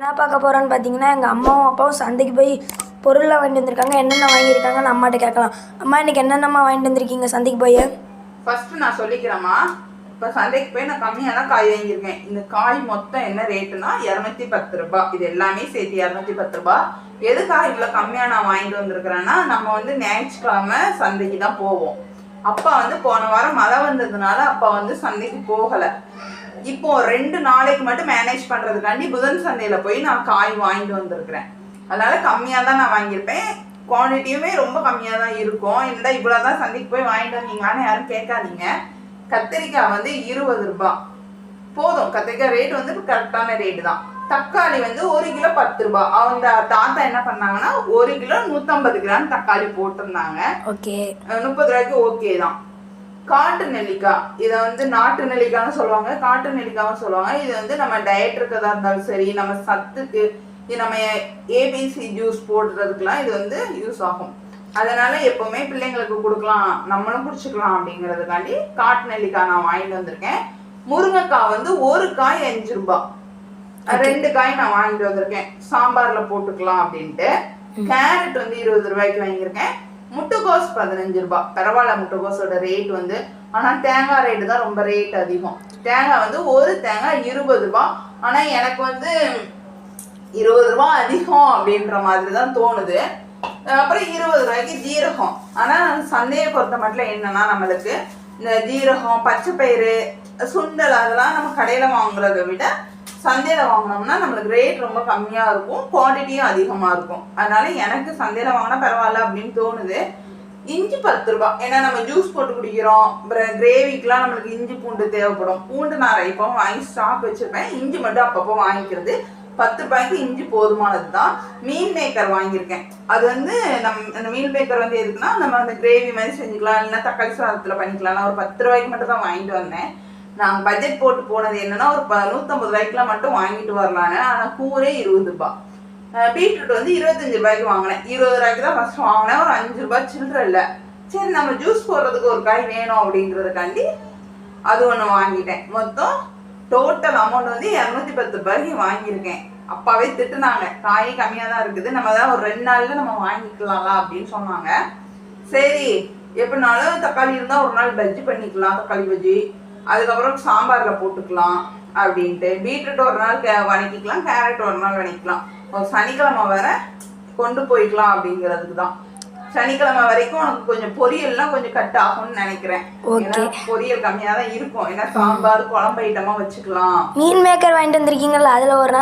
என்ன பார்க்க போகிறோன்னு பார்த்தீங்கன்னா எங்கள் அம்மாவும் அப்பாவும் சந்தைக்கு போய் பொருள்லாம் வாங்கிட்டு வந்திருக்காங்க. என்னென்ன வாங்கியிருக்காங்கன்னு அம்மாட்ட கேட்கலாம். அம்மா இன்னைக்கு என்னென்னம்மா வாங்கிட்டு வந்திருக்கீங்க சந்தைக்கு போய்? ஃபஸ்ட்டு நான் சொல்லிக்கிறேம்மா. இப்போ சந்தைக்கு போய் நான் கம்மியாக தான் காய் வாங்கியிருக்கேன். இந்த காய் மொத்தம் என்ன ரேட்டுனா இரநூத்தி பத்து ரூபாய் இது எல்லாமே சேர்த்து இரநூத்தி பத்து ரூபா. எதுக்காக இவ்வளோ கம்மியாக நான் வாங்கிட்டு வந்திருக்கிறேன்னா நம்ம வந்து ஞாயிற்றுக்கிழமை சந்தைக்கு தான் போவோம். அப்பா வந்து போன வாரம் மழை வந்ததுனால அப்பா வந்து சந்தைக்கு போகலை. இப்போ ரெண்டு நாளைக்கு மட்டும் மேனேஜ் பண்ணுறதுக்காண்டி புதன் சந்தையில் போய் நான் காய் வாங்கிட்டு வந்திருக்கிறேன். அதனால கம்மியாக தான் நான் வாங்கியிருப்பேன். குவான்டிட்டியுமே ரொம்ப கம்மியாக தான் இருக்கும். என்னடா இவ்வளோ தான் சந்தைக்கு போய் வாங்கிட்டு வந்தீங்களான்னு யாரும் கேட்காதீங்க. கத்திரிக்காய் வந்து இருபது ரூபாய் போதும். கத்திரிக்காய் ரேட் வந்து கரெக்டான ரேட்டு தான். தக்காளி வந்து ஒரு கிலோ பத்து ரூபாய் அவங்க தாத்தா என்ன பண்ணாங்கன்னா ஒரு கிலோ நூற்றம்பது கிராம் தக்காளி போட்டிருந்தாங்க. முப்பது ரூபாய்க்கு ஓகே தான். காட்டு நெல்லிக்காய் இதை வந்து நாட்டு நெல்லிக்காய்னு சொல்லுவாங்க. காட்டு நெல்லிக்காய்னு சொல்லுவாங்க. இது வந்து நம்ம டயட் இருக்கதா இருந்தாலும் சரி நம்ம சத்துக்கு இது நம்ம ஏபிசி ஜூஸ் போடுறதுக்குலாம் இது வந்து யூஸ் ஆகும். அதனால எப்பவுமே பிள்ளைங்களுக்கு கொடுக்கலாம் நம்மளும் குடிச்சுக்கலாம் அப்படிங்கிறதுக்காண்டி காட்டு நெல்லிக்காய் நான் வாங்கிட்டு வந்திருக்கேன். முருங்கைக்காய் வந்து ஒரு காய் அஞ்சு ரூபாய். ரெண்டு காய் நான் வாங்கிட்டு வந்திருக்கேன். சாம்பார்ல போட்டுக்கலாம் அப்படின்ட்டு. கேரட் வந்து இருபது ரூபாய்க்கு வாங்கியிருக்கேன். முட்டைகோஸ் பதினஞ்சு ரூபாய் பரவாயில்ல முட்டைகோஸோட ரேட் வந்து ஆனால் தேங்காய் ரேட்டு தான் ரொம்ப ரேட் அதிகம். தேங்காய் வந்து ஒரு தேங்காய் இருபது ரூபாய் ஆனால் எனக்கு வந்து இருபது ரூபா அதிகம் அப்படின்ற மாதிரி தான் தோணுது. அப்புறம் இருபது ரூபாய்க்கு ஜீரகம். ஆனால் சந்தையை பொறுத்த மட்டும் என்னன்னா நம்மளுக்கு இந்த ஜீரகம் பச்சை பயிறு சுண்டல் அதெல்லாம் நம்ம கடையில் வாங்குறத விட சந்தையில் வாங்கினோம்னா நம்மளுக்கு ரேட் ரொம்ப கம்மியாக இருக்கும் குவான்டிட்டியும் அதிகமாக இருக்கும். அதனால எனக்கு சந்தையில் வாங்கினா பரவாயில்ல அப்படின்னு தோணுது. இஞ்சி பத்து ரூபா. ஏன்னா நம்ம ஜூஸ் போட்டு குடிக்கிறோம். அப்புறம் கிரேவிக்கெலாம் நம்மளுக்கு இஞ்சி பூண்டு தேவைப்படும். பூண்டு நான் இப்போ வாங்கி ஸ்டாக் வச்சுருப்பேன். இஞ்சி மட்டும் அப்பப்போ வாங்கிக்கிறது. பத்து ரூபாய்க்கு இஞ்சி போதுமானது தான் மீன் மேக்கர் வாங்கியிருக்கேன். அது வந்து நம் அந்த மீன் மேக்கர் வந்து எதுக்குன்னா நம்ம அந்த கிரேவி மாதிரி செஞ்சுக்கலாம். இல்லைன்னா தக்காளி சாதத்தில் பண்ணிக்கலாம் நான் ஒரு பத்து ரூபாய்க்கு மட்டும் தான் வாங்கிட்டு வந்தேன். நாங்கள் பட்ஜெட் போட்டு போனது என்னன்னா ஒரு ப நூற்றம்பது ரூபாய்க்குலாம் மட்டும் வாங்கிட்டு வரலாங்க ஆனால் கூரே இருபது ரூபாய் பீட்ரூட் வந்து இருபத்தஞ்சு ரூபாய்க்கு வாங்கினேன். இருபது ரூபாய்க்கு தான் ஃபஸ்ட் வாங்கினேன். ஒரு அஞ்சு ரூபாய் சில்லற இல்லை. சரி நம்ம ஜூஸ் போடுறதுக்கு ஒரு காய் வேணும் அப்படிங்கிறதுக்காண்டி அது ஒன்று வாங்கிட்டேன். மொத்தம் டோட்டல் அமௌண்ட் வந்து இரநூத்தி பத்து ரூபாய்க்கு வாங்கியிருக்கேன். அப்பாவே திட்டுனாங்க. காய் கம்மியாக தான் இருக்குது. நம்ம தான் ஒரு ரெண்டு நாளில் நம்ம வாங்கிக்கலாம்ல அப்படின்னு சொன்னாங்க. சரி எப்படினாலும் தக்காளி இருந்தால் ஒரு நாள் பஜ்ஜி பண்ணிக்கலாம். தக்காளி பஜ்ஜி. அதுக்கப்புறம் சாம்பாரில் போட்டுக்கலாம் அப்படின்ட்டு. பீட்ரூட் ஒரு நாள் கே வணக்கிக்கலாம் கேரட் ஒரு நாள் வணக்கிக்கலாம். சனிக்கிழமை வர கொண்டு போய்க்கலாம் அப்படிங்கிறதுக்கு தான். சனிக்கிழமை வரைக்கும் உனக்கு கொஞ்சம் பொரியல்லாம் கொஞ்சம் கட் ஆகும்னு நினைக்கிறேன். ஏன்னா பொரியல் கம்மியாக தான் இருக்கும். ஏன்னா சாம்பார் குழம்பு ஐட்டமா வச்சுக்கலாம். மீன் மேக்கர் வாங்கிட்டு வந்திருக்கீங்கல்ல அதில் ஒரு நாள்